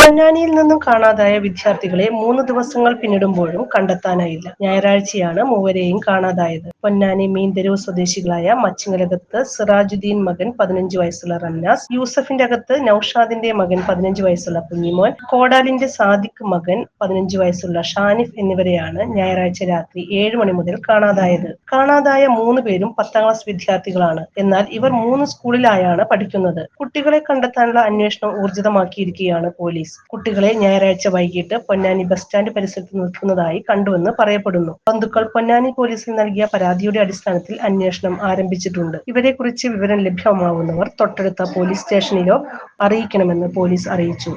പൊന്നാനിയിൽ നിന്നും കാണാതായ വിദ്യാർത്ഥികളെ മൂന്ന് ദിവസങ്ങൾ പിന്നിടുമ്പോഴും കണ്ടെത്താനായില്ല. ഞായറാഴ്ചയാണ് മൂവരെയും കാണാതായത്. പൊന്നാനി മീൻതെരുവ് സ്വദേശികളായ മച്ചിങ്ങലകത്ത് സിറാജുദ്ദീൻ മകൻ പതിനഞ്ച് വയസ്സുള്ള റംനാസ് യൂസഫിന്റെ അകത്ത് നൌഷാദിന്റെ മകൻ പതിനഞ്ച് വയസ്സുള്ള കുഞ്ഞിമോൻ കോടാലിന്റെ സാദിഖ് മകൻ പതിനഞ്ച് വയസ്സുള്ള ഷാനിഫ് എന്നിവരെയാണ് ഞായറാഴ്ച രാത്രി ഏഴ് മണി മുതൽ കാണാതായത്. കാണാതായ മൂന്ന് പേരും പത്താം ക്ലാസ് വിദ്യാർത്ഥികളാണ്. എന്നാൽ ഇവർ മൂന്ന് സ്കൂളിലായാണ് പഠിക്കുന്നത്. കുട്ടികളെ കണ്ടെത്താനുള്ള അന്വേഷണം ഊർജിതമാക്കിയിരിക്കുകയാണ് പോലീസ്. കുട്ടികളെ ഞായറാഴ്ച വൈകിട്ട് പൊന്നാനി ബസ് സ്റ്റാൻഡ് പരിസരത്ത് നിൽക്കുന്നതായി കണ്ടുവെന്ന് പറയപ്പെടുന്നു. ബന്ധുക്കൾ പൊന്നാനി പോലീസിൽ നൽകിയ പരാതിയുടെ അടിസ്ഥാനത്തിൽ അന്വേഷണം ആരംഭിച്ചിട്ടുണ്ട്. ഇവരെക്കുറിച്ച് വിവരം ലഭ്യമാവുന്നവർ തൊട്ടടുത്ത പോലീസ് സ്റ്റേഷനിലോ അറിയിക്കണമെന്ന് പോലീസ് അറിയിച്ചു.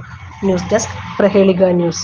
News desk Prahelika news.